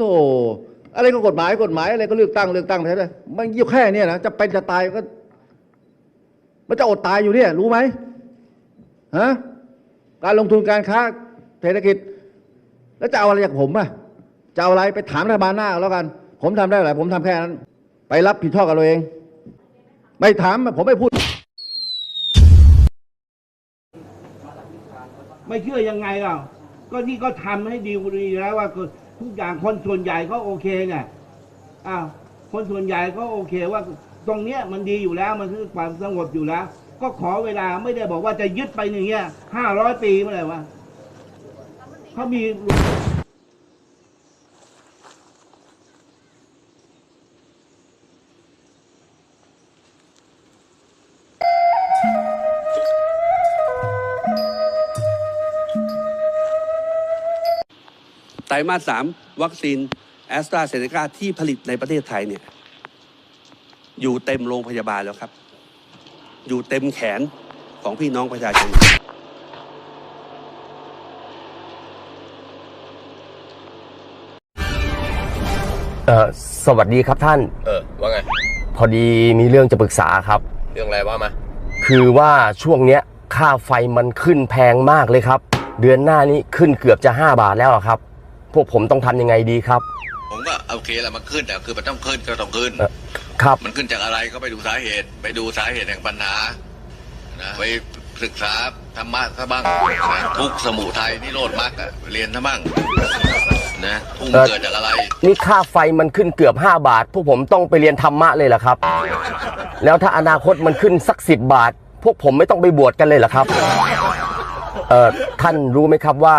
โธ่อะไรก็กฎหมายกฎหมายอะไรก็เลือกตั้งเลือกตั้งใช่ไหมมันยิ่งแค่เนี้นะจะเป็นจะตายก็ มันจะอดตายอยู่เนี่ย รู้ไหมฮะการลงทุนการค้าเศรษฐกิจ แล้วจะเอาอะไรจากผมอะจะเอาอะไรไปถามรัฐบาลหน้าแล้วกัน ผมทำได้อะไรผมทำแค่นั้น ไปรับผิดชอบกับตัวเอง ไม่ถามผมไม่พูด ไม่เชื่อยังไงอะก็นี่ก็ทำให้ดีดีแล้วว่า ทุกอย่างคนส่วนใหญ่ก็โอเคไงอ้าวคนส่วนใหญ่ก็โอเคว่าตรงเนี้ยมันดีอยู่แล้วมันคือความสงบอยู่แล้ว ก็ขอเวลาไม่ได้บอกว่าจะยึดไปอย่างเงี้ยห้าร้อยปีเมื่อไหร่วะเขามี ไตรมาสสามวัคซีนแอสตราเซเนกาที่ผลิตในประเทศไทยเนี่ยอยู่เต็มโรงพยาบาลแล้วครับ อยู่เต็มแขนของพี่น้องประชาชนเอ่อสวัสดีครับท่าน เออ ว่าไง พอดีมีเรื่องจะปรึกษาครับ เรื่องอะไรว่ามา คือว่าช่วงเนี้ยค่าไฟมันขึ้นแพงมากเลยครับ เดือนหน้านี้ขึ้นเกือบจะ 5 บาทแล้วอะครับ พวกผมต้องทำยังไงดีครับ ผมก็โอเคแหละมันขึ้นแต่คือมันต้องขึ้นก็ต้องขึ้นเอ่อครับ มันขึ้นจากอะไรก็ไปดูสาเหตุ ไปดูสาเหตุแห่งปัญหานะไปศึกษาธรรมะซะบ้างนะทุกข์สมุทัยนิโรธมรรคอะเรียนซะบ้างนะทุกข์เอ่อเกิดจากอะไร นี่ค่าไฟมันขึ้นเกือบ 5 บาท พวกผมต้องไปเรียนธรรมะเลยเหรอครับ แล้วถ้าอนาคตมันขึ้นสักสิบบาท พวกผมไม่ต้องไปบวชกันเลยเหรอครับ เอ่อท่านรู้ไหมครับว่า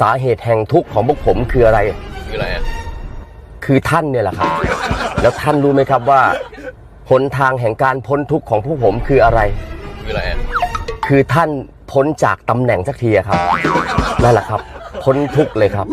สาเหตุแห่งทุกข์ของพวกผมคืออะไร คืออะไรอะคือท่านเนี่ยแหละครับ แล้วท่านรู้ไหมครับว่าหนทางแห่งการพ้นทุกข์ของพวกผมคืออะไร คืออะไรอะคือท่านพ้นจากตำแหน่งสักทีอะครับนั่นแหละครับ พ้นทุกข์เลยครับ